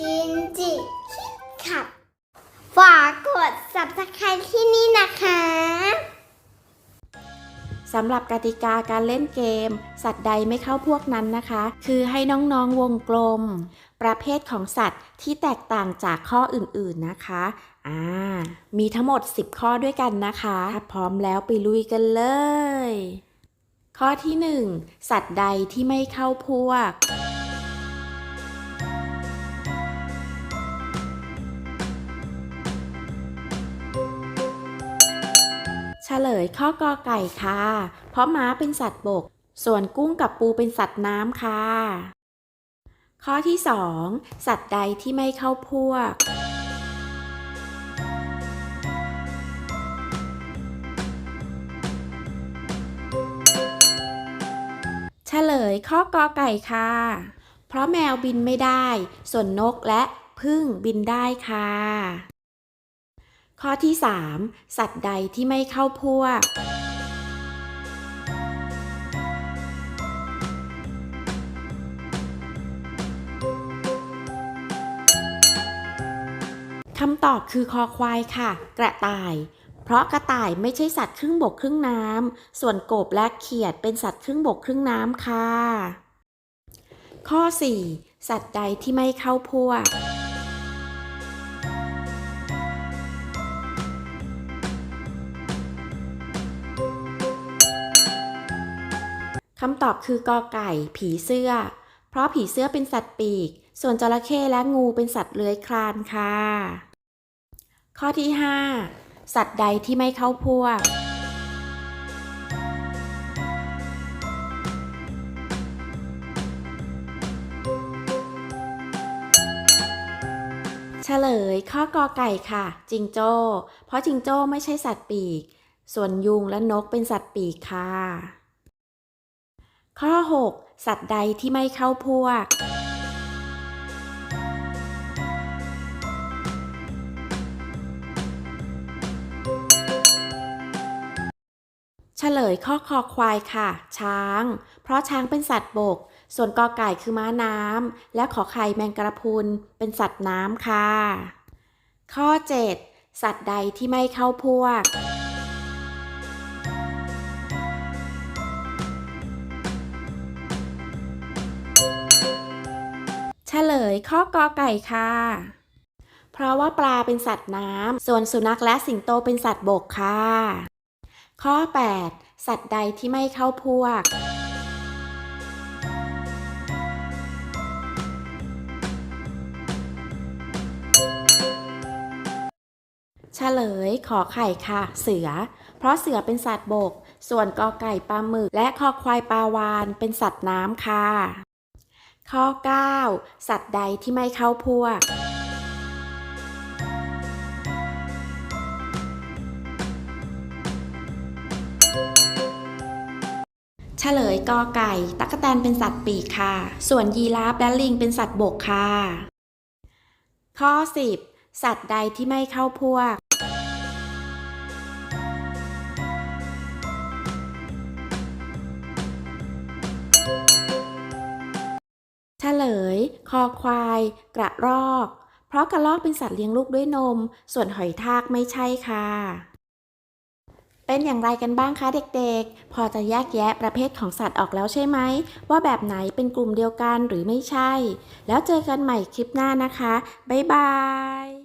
ชินจิคิดขับฝากกด subscribe ที่นี่นะคะสำหรับกติกาการเล่นเกม สัตว์ใดไม่เข้าพวกนั้นนะคะ คือให้น้องๆวงกลม ประเภทของสัตว์ที่แตกต่างจากข้ออื่นๆนะคะอ่ามีทั้งหมด 10 ข้อด้วยกันนะคะถ้าพร้อมแล้วไปลุยกันเลย ข้อที่ 1 สัตว์ใดที่ไม่เข้าพวก ฉลยข้อกอไก่ค่ะ เพราะม้าเป็นสัตว์บก ส่วนกุ้งกับปูเป็นสัตว์น้ำค่ะ ข้อที่ 2 สัตว์ใดที่ไม่เข้าพวก เฉลยข้อกอไก่ค่ะ เพราะแมวบินไม่ได้ ส่วนนกและพึ่งบินได้ค่ะ ข้อที่ 3 สัตว์ใดที่ไม่เข้าพวก คำตอบคือคอควายค่ะ กระต่าย เพราะกระต่ายไม่ใช่สัตว์ครึ่งบกครึ่งน้ำ ส่วนกบและเขียดเป็นสัตว์ครึ่งบกครึ่งน้ำค่ะ ข้อ 4 สัตว์ใดที่ไม่เข้าพวก คำตอบคือกอไก่ ผีเสื้อ เพราะผีเสื้อเป็นสัตว์ปีก ส่วนจระเข้และงูเป็นสัตว์เลื้อยคลานค่ะ ข้อที่ 5 สัตว์ใดที่ไม่เข้าพวก เฉลยข้อกอไก่ค่ะ จิงโจ้ เพราะจิงโจ้ไม่ใช่สัตว์ปีก ส่วนยุงและนกเป็นสัตว์ปีกค่ะ ข้อ 6 สัตว์ใดที่ไม่เข้าพวก เฉลยข้อคอควายค่ะ ช้าง เพราะช้างเป็นสัตว์บก ส่วนกอไก่คือม้าน้ำ และขอไข่แมงกระพุน เป็นสัตว์น้ำค่ะ ข้อ 7 สัตว์ใดที่ไม่เข้าพวก เฉลยข้อกอไก่ค่ะ เพราะว่าปลาเป็นสัตว์น้ำ ส่วนสุนัขและสิงโตเป็นสัตว์บกค่ะ ข้อ 8 สัตว์ใดที่ไม่เข้าพวก เฉลยขอไข่ค่ะ เสือ เพราะเสือเป็นสัตว์บก ส่วนกอไก่ปลาหมึก และคอควายปลาวานเป็นสัตว์น้ำค่ะ ข้อ 9 สัตว์ใดที่ไม่เข้าพวก เฉลยกอไก่ ตักแตนเป็นสัตว์ปีกค่ะ ส่วนยีราฟและลิงเป็นสัตว์บกค่ะ ข้อ 10 สัตว์ใดที่ไม่เข้าพวก ลย คอควาย กระรอก เพราะกระรอกเป็นสัตว์เลี้ยงลูกด้วยนม ส่วนหอยทากไม่ใช่ค่ะ เป็นอย่างไรกันบ้างคะเด็กๆ พอจะแยกแยะประเภทของสัตว์ออกแล้วใช่ไหม ว่าแบบไหนเป็นกลุ่มเดียวกันหรือไม่ใช่ แล้วเจอกันใหม่คลิปหน้านะคะ บ๊ายบาย